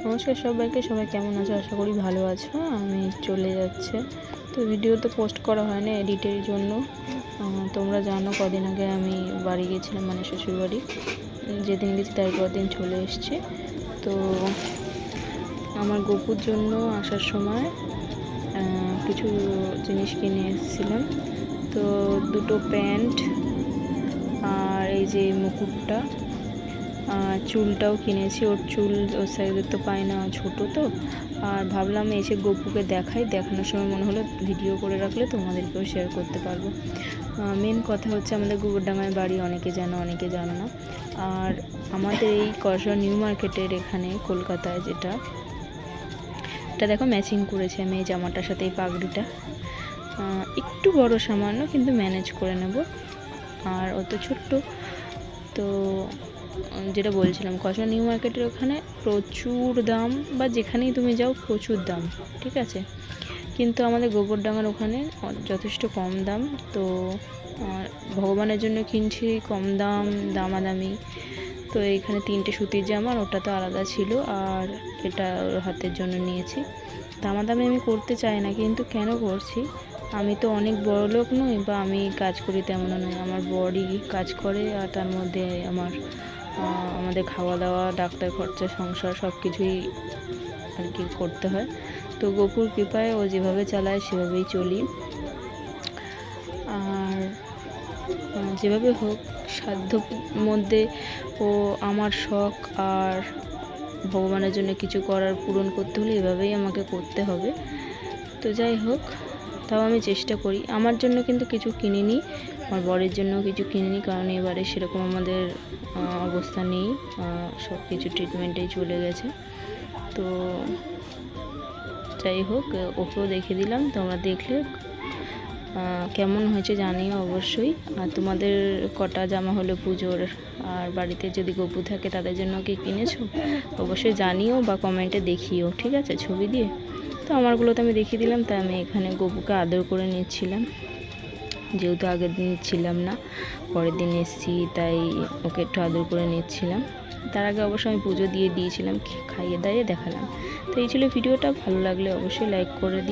নমস্কার সবাইকে, সবাই কেমন আছো? আশা করি ভালো আছো। আমি চলে যাচ্ছে। তো ভিডিও তো পোস্ট করা হয় না এডিটের জন্য। তোমরা জানো কদিন আগে আমি বাড়ি গেছিলাম মানে শ্বশুরবাড়ি যেদিন গেছি তারপর দিন চলে এসেছি। তো আমার গপুর জন্য আসার সময় কিছু জিনিস কিনে এসেছিলাম। তো দুটো প্যান্ট আর এই যে মুকুটটা চুলটাও কিনেছি। ওর চুল ওর সাইজের তো পাই না, ছোটো তো। আর ভাবলাম এসে গপুকে দেখাই। দেখানোর সময় মনে হলো ভিডিও করে রাখলে তোমাদেরকেও শেয়ার করতে পারব। মেন কথা হচ্ছে আমাদের গোবরডাঙ্গায় বাড়ি, অনেকে জানো অনেকে জানো না। আর আমাদের এই কসবা নিউ মার্কেটের এখানে কলকাতায় যেটা, এটা দেখো ম্যাচিং করেছে আমি এই জামাটার সাথে এই পাগড়িটা। একটু বড় সামান্য, কিন্তু ম্যানেজ করে নেব। আর অত ছোট্ট। তো যেটা বলছিলাম কসবা নিউ মার্কেটের ওখানে প্রচুর দাম বা যেখানেই তুমি যাও প্রচুর দাম, ঠিক আছে? কিন্তু আমাদের গোবরডাঙ্গার ওখানে যথেষ্ট কম দাম। তো ভগবানের জন্য কিনছি কম দাম, দামাদামি। তো এইখানে তিনটে সুতির জামা ওটা তো আলাদা ছিল আর এটা হাতের জন্য নিয়েছি। দামাদামি আমি করতে চাই না, কিন্তু কেন করছি? আমি তো অনেক বড় লোক নই বা আমি কাজ করি তেমনও নয় আমার বডি কাজ করে আর তার মধ্যে আমার আমাদের খাওয়া দাওয়া, ডাক্তার খরচা, সংসার সব কিছুই আর কি করতে হয়। তো গোপুর কৃপায় ও যেভাবে চালায় সেভাবেই চলি। আর যেভাবে হোক, সাধ্য মধ্যে ও আমার শখ আর ভগবানের জন্য কিছু করার পূরণ করতে হলে এভাবেই আমাকে করতে হবে। তো যাই হোক তাও আমি চেষ্টা করি। আমার জন্য কিন্তু কিছু কিনিনি, আমার বরের জন্য কিছু কিনিনি, কারণ এবারে সেরকম আমাদের অবস্থা নেই সব কিছু ট্রিটমেন্টেই চলে গেছে। তো যাই হোক, ওকেও দেখে দিলাম, তোমরা দেখলে কেমন হয়েছে জানিও অবশ্যই। আর তোমাদের কটা জামা হলো পুজোর? আর বাড়িতে যদি গপু থাকে, তাদের জন্য কি কিনেছো? অবশ্যই জানিও বা কমেন্টে দেখিও, ঠিক আছে, ছবি দিয়ে? তো আমারগুলো তো আমি দেখিয়ে দিলাম, তাই আমি এখানে গপুকে আদর করে নিচ্ছিলাম যেহেতু আগের দিন ছিলাম না, পরের দিন এসেছি, তাই ওকে একটু আদর করে নিচ্ছিলাম তার আগে অবশ্যই আমি পুজো দিয়ে দিয়েছিলাম খাইয়ে দাইয়ে দেখালাম। তো এই ছিল ভিডিওটা, ভালো লাগলে অবশ্যই লাইক করে দিও।